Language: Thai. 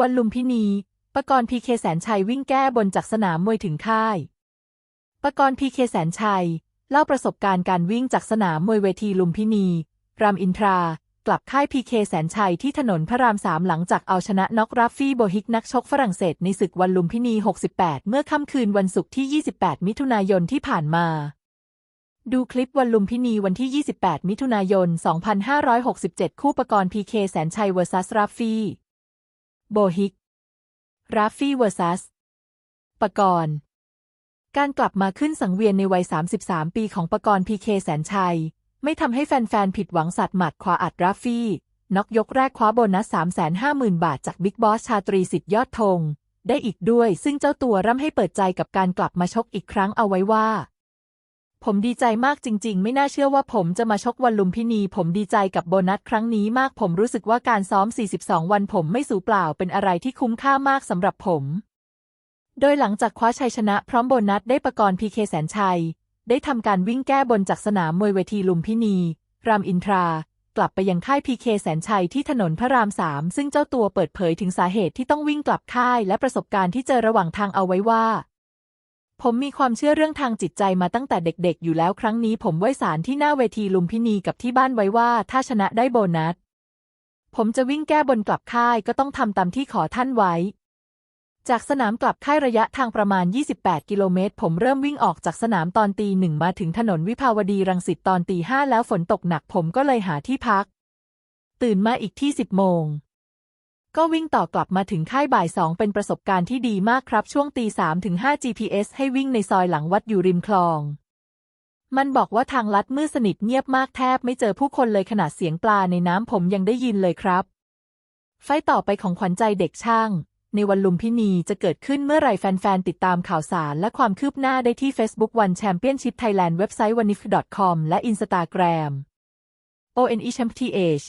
วันลุมพินีปกรณ์พีเคแสนชัยวิ่งแก้บนจากสนามมวยถึงค่ายปกรณ์พีเคแสนชัย เล่าประสบการณ์การวิ่งจากสนามมวยเวทีลุมพินี รามอินทรา กลับค่ายพีเคแสนชัยที่ถนนพระรามสามหลังจากเอาชนะน็อกราฟฟี่โบฮิกนักชกฝรั่งเศสในศึกวันลุมพินี 68 เมื่อค่ำคืนวันศุกร์ที่ 28 มิถุนายนที่ผ่านมาดูคลิปวันลุมพินีวันที่ 28 มิถุนายน 2567 คู่ประกรณ์พีเคแสนชัย vs ราฟฟี่ โบฮิก ราฟฟี่ vs ปกรณ์การกลับมาขึ้นสังเวียนในวัย 33 ปีของปกรณ์พีเคแสนชัย ไม่ทำให้แฟนๆ ผิดหวังสัตว์หมัดขวาอัดราฟฟี่น็อกยกแรกคว้าโบนัส 350,000 บาทจากบิ๊กบอสชาตรีสิทธิ์ยอดธงได้อีกด้วยซึ่งเจ้าตัวร่ำให้เปิดใจกับการกลับมาชกอีกครั้งเอาไว้ว่า ผมดีใจมากจริง ๆ ไม่น่าเชื่อว่าผมจะมาชกวันลุมพินี ผมดีใจกับโบนัสครั้งนี้มากผมรู้สึกว่าการซ้อม 42 วันผมไม่สูญเปล่าเป็นอะไรที่คุ้มค่ามากสำหรับผม โดยหลังจากคว้าชัยชนะพร้อมโบนัสได้ประกรณ์พีเคแสนชัย ได้ทำการวิ่งแก้บนจากสนามมวยเวทีลุมพินี รามอินทรา กลับไปยังค่ายพีเคแสนชัยที่ถนนพระรามสามซึ่งเจ้าตัวเปิดเผยถึงสาเหตุที่ต้องวิ่งกลับค่ายและประสบการณ์ที่เจอระหว่างทางเอาไว้ว่า ผมมีความเชื่อเรื่องทางจิตใจมาตั้งแต่เด็กๆ อยู่แล้วครั้งนี้ผมไหว้สารที่หน้าเวทีลุมพินีกับที่บ้านไว้ว่า ถ้าชนะได้โบนัส ผมจะวิ่งแก้บนกลับค่ายก็ต้องทำตามที่ขอท่านไว้ จากสนามกลับค่ายระยะทางประมาณ 28 กิโลเมตร ผมเริ่มวิ่งออกจากสนามตอนตีหนึ่งมาถึงถนนวิภาวดีรังสิตตอนตีห้าแล้วฝนตกหนักผมก็เลยหาที่พัก ตื่นมาอีกที่ 10 โมง ก็วิ่งต่อกลับมาถึงค่ายบ่ายสองเป็นประสบการณ์ที่ดีมากครับช่วงตีสามถึงห้า GPS ให้วิ่งในซอยหลังวัดอยู่ริมคลอง มันบอกว่าทางลัดมืดสนิทเงียบมากแทบไม่เจอผู้คนเลยขนาดเสียงปลาในน้ำผมยังได้ยินเลยครับ ไฟต์ต่อไปของขวัญใจเด็กช่าง ในวันลุมพินีจะเกิดขึ้นเมื่อไรแฟนๆ ติดตามข่าวสารและความคืบหน้าได้ที่ Facebook One Championship Thailand เว็บไซต์ wanif.com และ Instagram ONE Champ TH